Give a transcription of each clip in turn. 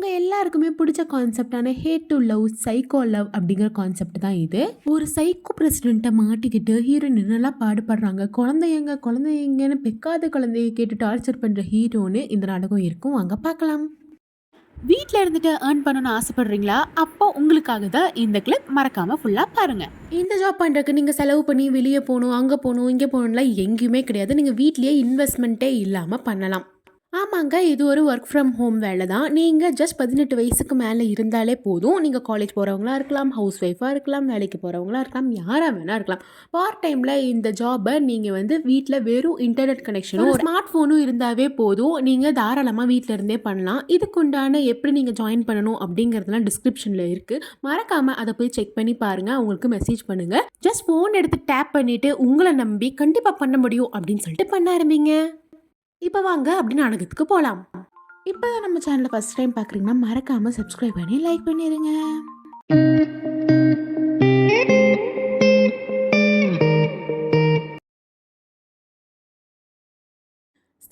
அவங்க எல்லாருக்குமே பிடிச்ச கான்செப்டான hate to love psycho love அப்படிங்கிற கான்செப்ட் தான் இது. ஒரு சைக்கோ பிரசிடென்ட்டை மாட்டிக்கிட்டு ஹீரோயின் நல்லா பாடுபடுறாங்க. குழந்தையங்க குழந்தைங்கன்னு பெக்காத குழந்தைய கேட்டு டார்ச்சர் பண்ணுற ஹீரோன்னு இந்த நாடகம் இருக்கும். வாங்க பார்க்கலாம். வீட்டில் இருந்துட்டு ஏர்ன் பண்ணணும்னு ஆசைப்படுறீங்களா? அப்போ உங்களுக்காக தான் இந்த கிளிப் மறக்காமல் ஃபுல்லாக பாருங்கள் இந்த ஜாப் பண்ணுறதுக்கு நீங்கள் செலவு பண்ணி வெளியே போகணும் அங்கே போகணும் இங்கே போகணும்லாம் எங்கேயுமே கிடையாது. நீங்கள் வீட்லேயே இன்வெஸ்ட்மெண்ட்டே இல்லாமல் பண்ணலாம். ஆமாங்க இது ஒரு ஒர்க் ஃப்ரம் ஹோம் வேலை தான். நீங்கள் ஜஸ்ட் பதினெட்டு வயசுக்கு மேலே இருந்தாலே போதும். நீங்கள் காலேஜ் போகிறவங்களா இருக்கலாம் ஹவுஸ் ஒய்ஃபாக இருக்கலாம் வேலைக்கு போகிறவங்களா இருக்கலாம் யாராக வேணா இருக்கலாம். பார்ட் டைமில் இந்த ஜாபை நீங்கள் வந்து வீட்டில் வெறும் இன்டர்நெட் கனெக்ஷனும் ஸ்மார்ட் ஃபோனும் இருந்தாவே போதும். நீங்கள் தாராளமாக வீட்டில் இருந்தே பண்ணலாம். இதுக்குண்டான எப்படி நீங்கள் ஜாயின் பண்ணணும் அப்படிங்கிறதுலாம் டிஸ்கிரிப்ஷனில் இருக்குது மறக்காமல் அதை போய் செக் பண்ணி பாருங்கள் அவங்களுக்கு மெசேஜ் பண்ணுங்கள் ஜஸ்ட் ஃபோன் எடுத்து டேப் பண்ணிவிட்டு உங்களை நம்பி கண்டிப்பாக பண்ண முடியும் அப்படின்னு சொல்லிட்டு பண்ண ஆரம்பிங்க. இப்போ வாங்க அப்படி நாடகத்துக்கு போகலாம் இப்போ தான் நம்ம சேனலை ஃபஸ்ட் டைம் பார்க்குறீங்கன்னா மறக்காமல் சப்ஸ்கிரைப் பண்ணி லைக் பண்ணிடுங்க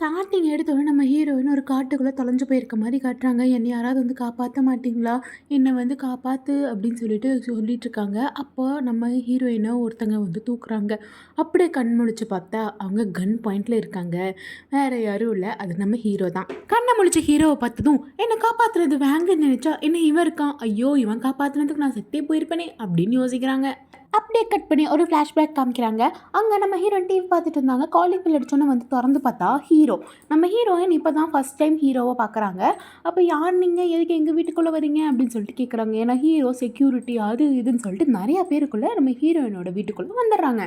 ஸ்டார்டிங் எடுத்தோடனே நம்ம ஹீரோயின் ஒரு காட்டுக்குள்ளே தொலைஞ்சு போயிருக்க மாதிரி காட்டுறாங்க. என்னை யாராவது வந்து காப்பாற்ற மாட்டிங்களா? என்னை வந்து காப்பாற்று அப்படின்னு சொல்லிட்டு சொல்லிட்டு இருக்காங்க. அப்போ நம்ம ஹீரோயினை ஒருத்தங்க வந்து தூக்குறாங்க. அப்படியே கண் முழிச்சு பார்த்தா அவங்க கன் பாயிண்டில் இருக்காங்க. வேறு யாரும் இல்லை. அது நம்ம ஹீரோ தான். கண்ணை முழிச்ச ஹீரோவை பார்த்ததும் என்னை காப்பாற்றுறது வேங்கன்னு நினச்சா என்ன இவன் இருக்கான்? ஐயோ இவன் காப்பாற்றுனதுக்கு நான் செத்தே போயிருப்பேனே அப்படின்னு யோசிக்கிறாங்க. அப்படியே கட் பண்ணி ஒரு ஃப்ளாஷ்பேக் காமிக்கிறாங்க. அங்கே நம்ம ஹீரோயின் டிவி பார்த்துட்டு இருந்தாங்க. காலிங் பில் அடிச்சோன்னே வந்து திறந்து பார்த்தா ஹீரோ நம்ம ஹீரோயின் இப்போ தான் ஃபஸ்ட் டைம் ஹீரோவை பார்க்குறாங்க. அப்போ யார் நீங்கள் எதுக்கு எங்கள் வீட்டுக்குள்ளே வரீங்க அப்படின்னு சொல்லிட்டு கேட்குறாங்க ஏன்னா ஹீரோ செக்யூரிட்டி அது இதுன்னு சொல்லிட்டு நிறையா பேருக்குள்ளே நம்ம ஹீரோயினோட வீட்டுக்குள்ளே வந்துடுறாங்க.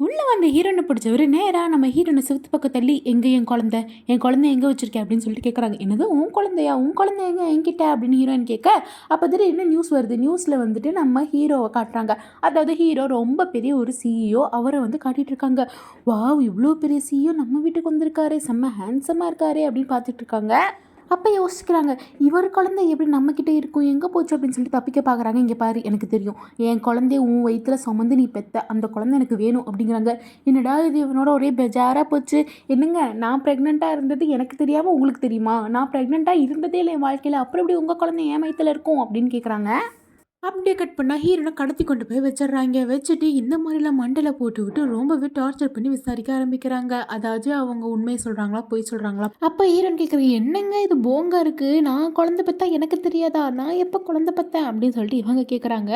உள்ளே வந்த ஹீரோனை பிடிச்சவர் நேராக நம்ம ஹீரோனை சிவத்து பக்கம் தள்ளி எங்கே என் குழந்த? என் குழந்தை எங்கே வச்சிருக்கேன் அப்படின்னு சொல்லிட்டு கேட்குறாங்க என்னது? உன் குழந்தையா? உன் குழந்தை எங்க? என்கிட்ட? அப்படின்னு ஹீரோயின் கேட்க அப்போ என்ன நியூஸ் வருது. நியூஸில் வந்துட்டு நம்ம ஹீரோவை காட்டுறாங்க. அதாவது ஹீரோ ரொம்ப பெரிய ஒரு சிஇஓ அவரை வந்து காட்டிகிட்டு இருக்காங்க. வாவ் இவ்வளோ பெரிய சிஇஓ நம்ம வீட்டுக்கு வந்திருக்காரு. செம்ம ஹேண்ட்ஸமாக இருக்காரு அப்படின்னு பார்த்துட்டு இருக்காங்க. அப்போ யோசிக்கிறாங்க இவர் குழந்தை எப்படி நம்மக்கிட்ட இருக்கும்? எங்கே போச்சு அப்படின்னு சொல்லிட்டு தப்பிக்க பார்க்குறாங்க இங்கே பாரு எனக்கு தெரியும். என் குழந்தைய உன் வயிற்றில் சுமந்து நீ பெத்த அந்த குழந்தை எனக்கு வேணும் அப்படிங்கிறாங்க. என்னடா இது? இவனோட ஒரே பெஜாராக போச்சு. என்னங்க நான் ப்ரெக்னெண்ட்டாக இருந்தது எனக்கு தெரியாமல் உங்களுக்கு தெரியுமா? நான் ப்ரெக்னெண்ட்டாக இருந்ததே இல்லை என் வாழ்க்கையில். அப்புறம் எப்படி உங்கள் குழந்தை என் வயிற்றில் இருக்கும் அப்படின்னு கேட்குறாங்க அப்படியே கட் பண்ணால் ஹீரோனை கடத்தி கொண்டு போய் வச்சிடுறாங்க. வச்சுட்டு இந்த மாதிரிலாம் மண்டலை போட்டு விட்டு ரொம்பவே டார்ச்சர் பண்ணி விசாரிக்க ஆரம்பிக்கிறாங்க. அதாவது அவங்க உண்மையை சொல்கிறாங்களா பொய் சொல்கிறாங்களா அப்போ ஹீரோன் கேட்குறது என்னங்க இது போங்கா இருக்குது நான் குழந்தை பார்த்தா எனக்கு தெரியாதா? நான் எப்போ குழந்தை பார்த்தேன் அப்படின்னு சொல்லிட்டு இவங்க கேட்குறாங்க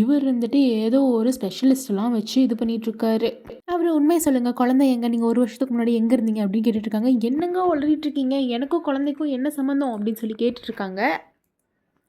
இவர் இருந்துட்டு ஏதோ ஒரு ஸ்பெஷலிஸ்ட்லாம் வச்சு இது பண்ணிகிட்ருக்காரு அவர் உண்மையை சொல்லுங்கள் குழந்தை எங்கே? நீங்கள் ஒரு வருஷத்துக்கு முன்னாடி எங்கே இருந்தீங்க? அப்படின்னு கேட்டுட்ருக்காங்க என்னங்க உளறிட்டு இருக்கீங்க? எனக்கும் குழந்தைக்கும் என்ன சம்மந்தம் அப்படின்னு சொல்லி கேட்டுட்ருக்காங்க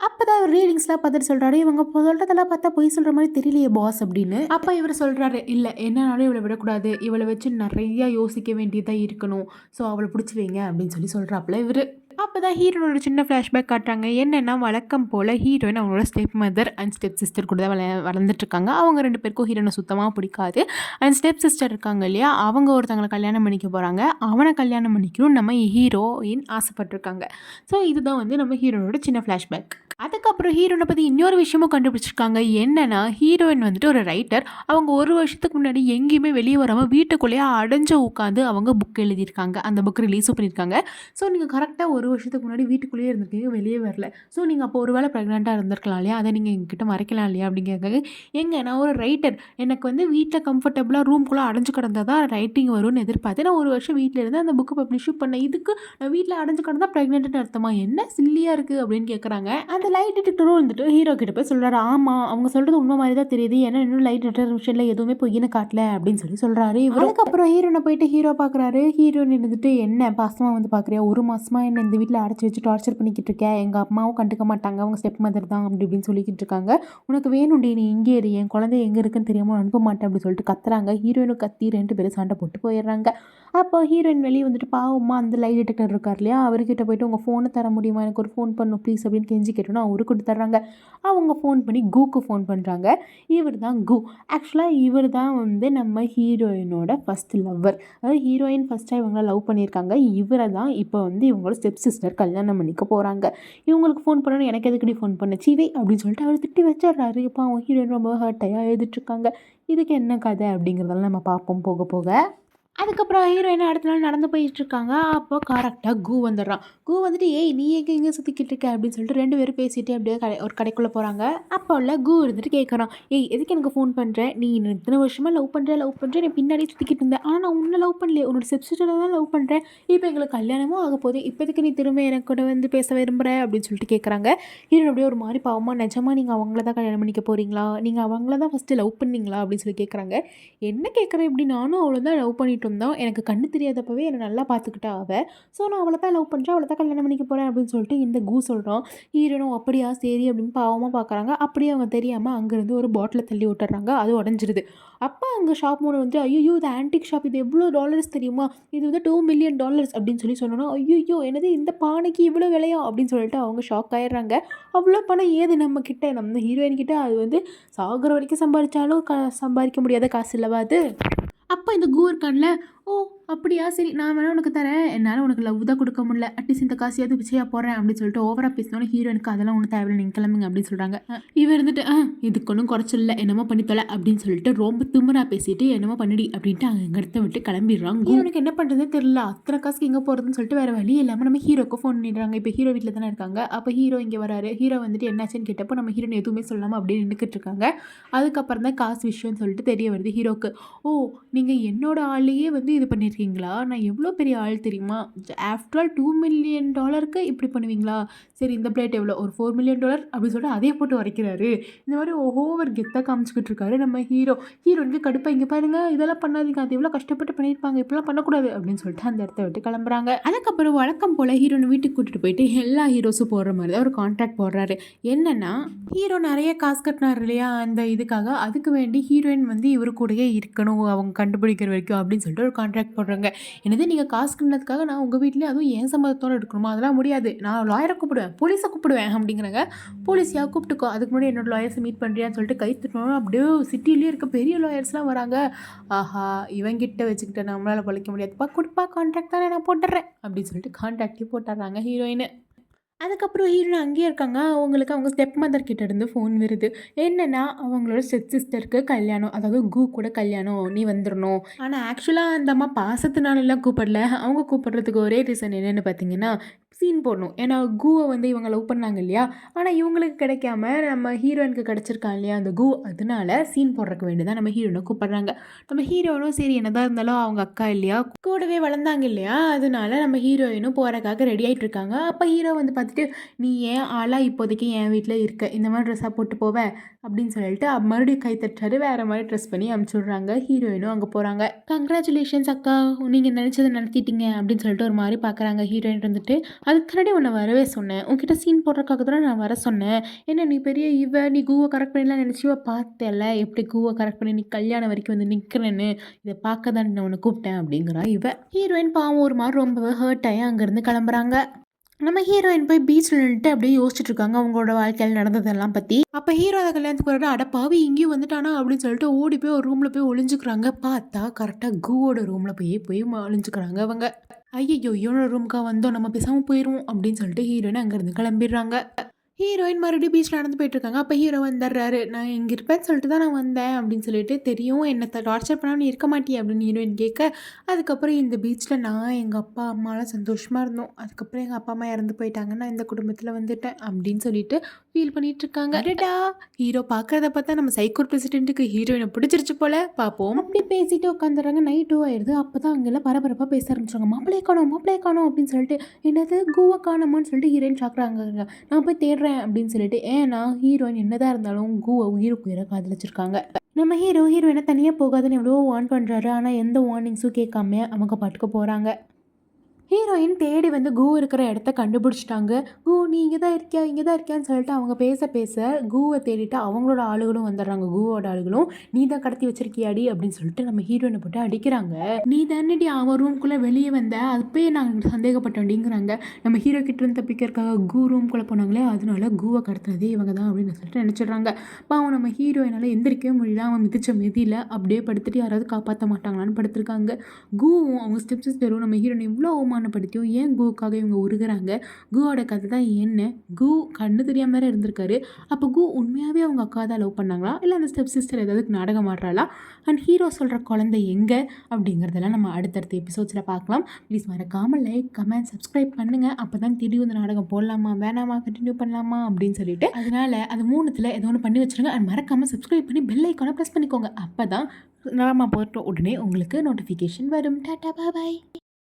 அப்போ தான் இவர் ரீடிங்ஸ்லாம் பார்த்துட்டு சொல்கிறாரு இவங்க சொல்கிறதெல்லாம் பார்த்தா பொய் சொல்கிற மாதிரி தெரியலையே பாஸ் அப்படின்னு. அப்போ இவர் சொல்கிறாரு இல்லை என்னனாலும் இவளை விடக்கூடாது. இவளை வச்சு நிறையா யோசிக்க வேண்டியதாக இருக்கணும். ஸோ அவளை பிடிச்சி வைங்க அப்படின்னு சொல்லி சொல்கிறாப்புல இவர். அப்போ தான் ஹீரோனோட சின்ன ஃப்ளாஷ்பேக் காட்டுறாங்க. என்னென்னா வழக்கம் போல் ஹீரோயின் அவங்களோட step mother and step sister கூட தான் வள வளர்ந்துட்டுருக்காங்க. அவங்க ரெண்டு பேருக்கும் ஹீரோனை சுத்தமாக பிடிக்காது. அண்ட் ஸ்டெப் சிஸ்டர் இருக்காங்க இல்லையா அவங்க ஒருத்தவங்களை கல்யாணம் பண்ணிக்க போகிறாங்க அவனை கல்யாணம் பண்ணிக்கணும் நம்ம ஹீரோயின் ஆசைப்பட்டிருக்காங்க. ஸோ இதுதான் வந்து நம்ம ஹீரோனோட சின்ன ஃப்ளாஷ்பேக் அதுக்கப்புறம் ஹீரோனை பற்றி இன்னொரு விஷயமும் கண்டுபிடிச்சிருக்காங்க. என்னென்னா ஹீரோயின் வந்துட்டு ஒரு ரைட்டர் அவங்க ஒரு வருஷத்துக்கு முன்னாடி எங்கேயுமே வெளியே வராமல் வீட்டுக்குள்ளேயே அடைஞ்சு உட்காந்து அவங்க புக் எழுதியிருக்காங்க. அந்த புக் ரிலீஸும் பண்ணியிருக்காங்க. ஸோ நீங்கள் கரெக்டாக ஒரு வருஷத்துக்கு முன்னாடி வீட்டுக்குள்ளேயே இருந்திருக்கீங்க வெளியே வரல. ஸோ நீங்கள் அப்போ ஒரு வேளை ப்ரெக்னெண்ட்டாக இருந்திருக்கலாம் இல்லையா? அதை நீங்கள் எங்ககிட்ட மறைக்கலாம் இல்லையா? அப்படிங்கிறதுக்காக எங்கே நான் ஒரு ரைட்டர் எனக்கு வந்து வீட்டில் கம்ஃபர்டபுளாக ரூம்குள்ளே அடைஞ்சு கிடந்தா தான் ரைட்டிங் வரும்னு எதிர்பார்த்து நான் ஒரு வருஷம் வீட்டில் இருந்து அந்த புக்கு பப்ளிஷ் பண்ணேன். இதுக்கு நான் வீட்டில் அடைஞ்சு கிடந்தால் ப்ரெக்னென்ட்னு அர்த்தமாக என்ன சில்லியாக இருக்குது அப்படின்னு கேட்குறாங்க அந்த லைட் டிடெக்டரும் வந்துட்டு ஹீரோ கிட்ட போய் சொல்கிறாரு ஆமாம் அவங்க சொல்கிறது உண்மை மாதிரி தான் தெரியுது. ஏன்னா இன்னும் லைட் டிடெக்டர் விஷயத்தில் எதுவுமே பொய்யின்னு காட்டல அப்படின்னு சொல்லி சொல்கிறாரு அதுக்கப்புறம் ஹீரோனை போயிட்டு ஹீரோ பார்க்குறாரு ஹீரோயின் இருந்துட்டு என்ன பாசமாக வந்து பார்க்குறியா ஒரு மாதமாக என்ன இந்த வீட்டில் அடைச்சி வச்சு டார்ச்சர் பண்ணிக்கிட்டு இருக்கேன் எங்கள் அம்மாவும் கண்டுக்க மாட்டாங்க. அவங்க ஸ்டெப் மதர் தான் அப்படி இப்படின்னு சொல்லிக்கிட்டு இருக்காங்க. உனக்கு வேணும்டி நீ இங்கே இரு. என் குழந்தை எங்கே இருக்குன்னு தெரியாமல் அனுப்ப மாட்டேன் அப்படின்னு சொல்லிட்டு கத்துறாங்க. ஹீரோயினும் கத்தி ரெண்டு பேரும் சண்டை போட்டு போயிடுறாங்க. அப்போ ஹீரோயின் வெளியே வந்துட்டு பாவம்மா அந்த லைட் டிடெக்டர் இருக்கார் இல்லையா? அவர்கிட்ட போயிட்டு உங்கள் ஃபோனை தர முடியுமா? எனக்கு ஒரு ஃபோன் பண்ணும் ப்ளீஸ் அப்படின்னு கெஞ்சி கேட்டோன்னா அவரு கொடுத்துட்றாங்க அவங்க ஃபோன் பண்ணி கூக்கு ஃபோன் பண்ணுறாங்க இவர் தான் கு. ஆக்சுவலாக இவர் தான் வந்து நம்ம ஹீரோயினோட ஃபஸ்ட் லவ்வர் அதாவது ஹீரோயின் ஃபஸ்ட்டாக இவங்கள லவ் பண்ணியிருக்காங்க. இவரை தான் இப்போ வந்து இவங்களோட ஸ்டெப் சிஸ்டர் கல்யாணம் பண்ணிக்க போகிறாங்க இவங்களுக்கு ஃபோன் பண்ணணும் எனக்கு எதுக்கடி ஃபோன் பண்ண? சீவை! அப்படின்னு சொல்லிட்டு அவர் திட்டி வச்சிடுறாரு. இப்போ அவங்க ஹீரோயின் ரொம்ப ஹர்ட்டாக எழுதிட்டுருக்காங்க இதுக்கு என்ன கதை அப்படிங்கிறதெல்லாம் நம்ம பார்ப்போம் போக போக. அதுக்கப்புறம் ஹீரோயின் அடுத்த நாள் நடந்து போயிட்டு இருக்காங்க அப்போ கரெக்டாக கூ வந்துடுறான். கூ வந்துட்டு ஏய் நீ எங்கே இங்கே சுற்றிக்கிட்டு இருக்க? அப்படின்னு சொல்லிட்டு ரெண்டு பேரும் பேசிட்டு அப்படியே கடை ஒரு கடைக்குள்ளே போகிறாங்க அப்போ உள்ள கூ இருந்துட்டு கேட்குறான் ஏய் எதுக்கு எனக்கு ஃபோன் பண்ணுறேன் நீ இத்தனை வருஷமாக லவ் பண்ணுற லவ் பண்ணுறேன் நீ பின்னாடியே சுற்றிக்கிட்டு இருந்தேன் ஆனால் நான் உன்னை லவ் பண்ணலையே. உன்னோட சிஸ்டரை தான் லவ் பண்ணுறேன் இப்போ எங்களுக்கு கல்யாணமும் ஆக போகுது. இப்போதைக்கு நீ திரும்ப எனக்கு கூட வந்து பேச விரும்புகிற அப்படின்னு சொல்லிட்டு கேட்குறாங்க ஹீரோ அப்படியே ஒரு மாதிரி பாவமாக நிஜமா நீங்கள் அவங்கள தான் கல்யாணம் பண்ணிக்க போகிறீங்களா நீங்கள் அவங்கள தான் ஃபஸ்ட்டு லவ் பண்ணீங்களா? அப்படின்னு சொல்லி கேட்குறாங்க என்ன கேட்குறேன் இப்படி நானும் அவ்வளோ தான் லவ் பண்ணிட்டு மட்டும்தான் எனக்கு கண்ணு தெரியாதப்பவே என்னை நல்லா பார்த்துக்கிட்டா அவள் ஸோ நான் அவளை தான் லவ் பண்ணுறேன் அவளை தான் கல்யாணம் பண்ணிக்க போகிறேன் அப்படின்னு சொல்லிட்டு இந்த கூ சொல்கிறோம் ஹீரோனும் அப்படியா சரி அப்படின்னு பாவமாக பார்க்குறாங்க. அப்படியே அவங்க தெரியாமல் அங்கேருந்து ஒரு பாட்டிலை தள்ளி விட்டுறாங்க. அது உடஞ்சிருது. அப்போ அங்கே ஷாப் மூணு வந்து ஐயோ இது ஆன்டிக் ஷாப் இது எவ்வளோ டாலர்ஸ் தெரியுமா? இது வந்து டூ மில்லியன் டாலர்ஸ் அப்படின்னு சொல்லி சொன்னோன்னா ஐயோ என்னது இந்த பானைக்கு இவ்வளோ விலையா? அப்படின்னு சொல்லிட்டு அவங்க ஷாக் ஆயிடுறாங்க. அவ்வளோ பணம் ஏது நம்ம கிட்ட? நம்ம ஹீரோயின் கிட்ட அது வந்து சாகுற வரைக்கும் சம்பாதிச்சாலும் க சம்பாதிக்க முடியாத காசு இல்லவா அது? அப்போ இந்த கூ ஓ அப்படியா? சரி நான் வேணா உனக்கு தரேன். என்னால் உனக்கு லவ் தான் கொடுக்க முடியல. அட்லீஸ்ட் இந்த காசியாவது பிச்சையா போகிறேன் அப்படின்னு சொல்லிட்டு ஓவராக பேசினோட ஹீரோனுக்கு அதெல்லாம் ஒன்றும் தேவையில்லை நீங்கள் கிளம்புங்க அப்படின்னு சொல்கிறாங்க இவன் இருந்துட்டு ஆ இதுக்கு ஒன்றும் குறைச்சில்ல என்னமோ பண்ணித்தலை அப்படின்னு சொல்லிட்டு ரொம்ப திமிரா பேசிட்டு என்னமோ பண்ணிடி அப்படின்ட்டு அங்கே இடத்த விட்டு கிளம்பிடுறாங்க. ஹீரோனுக்கு என்ன பண்ணுறதே தெரியல. அத்தனை காசுக்கு எங்கே போகிறதுன்னு சொல்லிட்டு வேறு வழி இல்லாமல் நம்ம ஹீரோக்கு ஃபோன் பண்ணிடுறாங்க. இப்போ ஹீரோ வீட்டில் தானே இருக்காங்க. அப்போ ஹீரோ இங்கே வராரு. ஹீரோ வந்துட்டு என்னாச்சுன்னு கேட்டப்போ நம்ம ஹீரோன் எதுவுமே சொல்லாமல் அப்படியே நின்றுக்கிட்டு இருக்காங்க. அதுக்கப்புறம் தான் காசு விஷயம்னு சொல்லிட்டு தெரிய வருது ஹீரோக்கு ஓ நீங்கள் என்னோட ஆளையே வந்து இது பண்ணியிருக்கீங்களா நான் எவ்வளோ பெரிய ஆள் தெரியுமா? ஆஃப்டர் ஆல் டூ மில்லியன் டாலருக்கு இப்படி பண்ணுவீங்களா? சரி இந்த பிளேட் எவ்வளோ ஒரு ஃபோர் மில்லியன் டாலர் அப்படின்னு சொல்லிட்டு அதே போட்டு வரைக்கிறாரு. இந்த மாதிரி ஓவர் கெத்தாக காமிச்சிக்கிட்டு இருக்காரு. நம்ம ஹீரோ ஹீரோனுக்கு கடுப்பாக இங்கே பாருங்க இதெல்லாம் பண்ணாதீங்க. அது எவ்வளோ கஷ்டப்பட்டு பண்ணியிருப்பாங்க. இப்படிலாம் பண்ணக்கூடாது. அப்படின்னு சொல்லிட்டு அந்த இடத்த விட்டு கிளம்புறாங்க. அதுக்கப்புறம் வழக்கம் போல் ஹீரோனை வீட்டுக்கு கூட்டிட்டு போயிட்டு எல்லா ஹீரோஸும் போடுற மாதிரி தான் ஒரு கான்ட்ராக்ட் போடுறாரு. என்னன்னா ஹீரோ நிறைய காசு கட்டினார் இல்லையா? அந்த இதுக்காக அதுக்கு வேண்டி ஹீரோயின் வந்து இவர் கூடயே இருக்கணும். அவங்க கண்டுபிடிக்கிற வரைக்கும் அப்படின்னு சொல்லிட்டு ஒரு கான்ட்ராக்ட் போடுறாங்க. என்னது நீங்கள் காசு கட்டினதுக்காக நான் உங்கள் வீட்டிலே அதுவும் என் சம்மதத்தோடு எடுக்கணுமா? அதெல்லாம் முடியாது. நான் லாயரை கூப்பிடுவேன். போலீஸை கூப்பிடுவேன் அப்படிங்கிறாங்க. போலீஸையாக கூப்பிட்டுக்கோ. அதுக்கு முன்னாடி என்னோட லாயர்ஸை மீட் பண்ணுறியான்னு சொல்லிட்டு கை தட்டணும் அப்படியே சிட்டிலேயே இருக்க பெரிய லாயர்ஸ்லாம் வராங்க. ஆஹா இவங்கிட்ட வச்சுக்கிட்ட நம்மளால் பழிக்க முடியாதுப்பா. கொடுப்பா கான்ட்ராக்ட் தானே நான் போட்டுறேன் அப்படின்னு சொல்லிட்டு கான்ட்ராக்டே போட்டுறாங்க ஹீரோயின் அதுக்கப்புறம் ஹீரோயின் அங்கேயே இருக்காங்க. அவங்களுக்கு அவங்க ஸ்டெப் மதர் ஃபோன் வருது. என்னன்னா அவங்களோட ஸ்டெப் சிஸ்டருக்கு கல்யாணம் அதாவது கூ கூட கல்யாணம் நீ வந்துடணும் ஆனால் ஆக்சுவலாக அந்த அம்மா பாசத்தினால கூப்பிடல. அவங்க கூப்பிடுறதுக்கு ஒரே ரீசன் என்னென்னு பார்த்தீங்கன்னா சீன் போடணும். ஏன்னா கூவை வந்து இவங்க லவ் பண்ணாங்க இல்லையா? ஆனால் இவங்களுக்கு கிடைக்காம நம்ம ஹீரோயினுக்கு கிடச்சிருக்காங்க இல்லையா அந்த கூ அதனால சீன் போடுறக்கு வேண்டியதாக நம்ம ஹீரோனை கூப்பிட்றாங்க. நம்ம ஹீரோனும் சரி என்னதான் இருந்தாலும் அவங்க அக்கா இல்லையா கூடவே வளர்ந்தாங்க இல்லையா அதனால நம்ம ஹீரோயினும் போகிறக்காக ரெடி ஆகிட்டு இருக்காங்க. அப்போ ஹீரோ வந்து பார்த்துட்டு நீ ஏன் ஆளாக இப்போதைக்கு என் வீட்டில் இருக்க? இந்த மாதிரி ட்ரெஸ்ஸாக போட்டு போவ? அப்படின்னு சொல்லிட்டு மறுபடியும் கை தட்டாரு வேற மாதிரி ட்ரெஸ் பண்ணி அமுச்சு விட்றாங்க ஹீரோயினும் அங்கே போகிறாங்க கங்க்ராச்சுலேஷன்ஸ் அக்கா நீங்கள் நினச்சதை நடத்திட்டீங்க அப்படின்னு சொல்லிட்டு ஒரு மாதிரி பார்க்குறாங்க ஹீரோயின் இருந்துட்டு. அதுக்கு முன்னாடி உன்னை வரவே சொன்னேன். உங்ககிட்ட சீன் போடுறக்காக தான் நான் வர சொன்னேன். என்ன நீ பெரிய இவ நீ கூவை கரெக்ட் பண்ணிலாம் நினச்சிவ பார்த்தல எப்படி கூவை கரெக்ட் பண்ணி நீ கல்யாணம் வரைக்கும் வந்து நிற்கிறேன்னு இதை பார்க்க தான் நான் உன்னை கூப்பிட்டேன் அப்படிங்கிறா இவ. ஹீரோயின் பாவம் ஒரு மாதிரி ரொம்பவே ஹர்ட் ஆகி அங்கேருந்து கிளம்புறாங்க. நம்ம ஹீரோயின் போய் பீச்சில் நின்றுட்டு அப்படியே யோசிச்சுட்டு இருக்காங்க அவங்களோட வாழ்க்கையில் நடந்ததெல்லாம் பற்றி அப்போ ஹீரோ அதை கல்யாணத்துக்கு வர அடப்பாவி இங்கேயும் வந்துட்டானா அப்படின்னு சொல்லிட்டு ஓடி போய் ஒரு ரூமில் போய் ஒளிஞ்சுக்கிறாங்க. பார்த்தா கரெக்டாக கூவோட ரூமில் போய் போய் ஒளிஞ்சுக்கிறாங்க அவங்க. ஐயோ இவனோட ரூமுக்கா வந்தோம் நம்ம பேசாமல் போயிடுவோம் அப்படின்னு சொல்லிட்டு ஹீரோயின் அங்கேருந்து கிளம்பிடுறாங்க. ஹீரோயின் மறுபடியும் பீச்சில் நடந்து போயிட்டு இருக்காங்க அப்போ ஹீரோ வந்துடுறாரு. நான் இங்கே இருப்பேன்னு சொல்லிட்டு தான் நான் வந்தேன் அப்படின்னு சொல்லிட்டு தெரியும். என்னை டார்ச்சர் பண்ணாமல் நீ இருக்க மாட்டியே? அப்படின்னு ஹீரோயின் கேட்க அதுக்கப்புறம் இந்த பீச்சில் நான் எங்கள் அப்பா அம்மாலாம் சந்தோஷமாக இருந்தோம். அதுக்கப்புறம் எங்கள் அப்பா அம்மா இறந்து போயிட்டாங்க. நான் இந்த குடும்பத்தில் வந்துட்டேன் அப்படின்னு சொல்லிட்டு ஃபீல் பண்ணிட்டு இருக்காங்க அடடா! ஹீரோ பார்க்கறத பார்த்தா நம்ம சைக்கோர் பிரசிடென்ட்டுக்கு ஹீரோயினை பிடிச்சிருச்சு போல. பார்ப்போம் அப்படி பேசிட்டு உட்காந்துறாங்க நைட் டூ ஆயிடுது. அப்போ தான் அங்கெல்லாம் பரபரப்பாக பேச ஆரம்பிச்சாங்க மாப்பிளையே காணோம் மாப்பிளையே காணோம் அப்படின்னு சொல்லிட்டு என்னது? கூவா காணோமான்னு சொல்லிட்டு ஹீரோயின் சாக்குறாங்க நான் போய் தேடுறேன் அப்படின்னு சொல்லிட்டு ஏன்னா ஹீரோயின் என்னதான் இருந்தாலும் கூவை உயிருக்கு உயிரை காதலிச்சிருக்காங்க நம்ம ஹீரோ ஹீரோயினை தனியாக போகாதுன்னு எவ்வளோ வார்ன் பண்ணுறாரு ஆனால் எந்த வார்னிங்ஸும் கேட்காம அவங்க பாட்டுக்கு போகிறாங்க ஹீரோயின் தேடி வந்து கூ இருக்கிற இடத்த கண்டுபிடிச்சிட்டாங்க. கூ நீ இங்கே தான் இருக்கியா? இங்கே தான் இருக்கியான்னு சொல்லிட்டு அவங்க பேச பேச கூவை தேடிட்டு அவங்களோட ஆளுகளும் வந்துடுறாங்க. கூவோட ஆளுகளும் நீ தான் கடத்தி வச்சிருக்கியாடி? அப்படின்னு சொல்லிட்டு நம்ம ஹீரோயினை போட்டு அடிக்கிறாங்க. நீ தானடி அவன் ரூம்குள்ளே வெளியே வந்த? அப்பயே நாங்கள் சந்தேகப்பட்டோண்டிங்கிறாங்க நம்ம ஹீரோ கிட்ட இருந்து தப்பிக்கிறதுக்காக கூ ரூம்குள்ளே போனாங்களே அதனால கூவை கடத்தினதே இவங்க தான் அப்படின்னு சொல்லிட்டு நினச்சிடுறாங்க. பாவம் நம்ம ஹீரோயினால் எந்திரிக்கவே முடியல. அவன் மிதிச்ச மிதியில் அப்படியே படுத்துட்டு யாராவது காப்பாற்ற மாட்டாங்களான்னு படுத்திருக்காங்க. கூவும் அவங்க ஸ்டெப்ஸ் தரும் நம்ம ஹீரோயின் இவ்வளோ அவமானப்படுத்தியும் ஏன் குவுக்காக இவங்க உருகிறாங்க? குவோட கதை தான் என்ன? கு கண்ணு தெரியாம வேற இருந்திருக்காரு. அப்போ கு உண்மையாகவே அவங்க அக்கா தான் லவ் பண்ணாங்களா? இல்லை அந்த ஸ்டெப் சிஸ்டர் ஏதாவது நாடகம் ஆடுறாளா? அண்ட் ஹீரோ சொல்கிற குழந்தை எங்கே? அப்படிங்கிறதெல்லாம் நம்ம அடுத்தடுத்த எபிசோட்ஸில் பார்க்கலாம். ப்ளீஸ் மறக்காமல் லைக் கமெண்ட் சப்ஸ்கிரைப் பண்ணுங்கள் அப்போ தான் திடீர் இந்த நாடகம் போடலாமா? வேணாமா? கண்டினியூ பண்ணலாமா? அப்படின்னு சொல்லிட்டு. அதனால் அது மூணுத்தில் ஏதோ ஒன்று பண்ணி வச்சுருங்க. அண்ட் மறக்காமல் சப்ஸ்கிரைப் பண்ணி பெல் ஐக்கானை ப்ரெஸ் பண்ணிக்கோங்க. அப்போ தான் நாம போட்ட உடனே உங்களுக்கு நோட்டிஃபிகேஷன் வரும். டாட்டா பாய்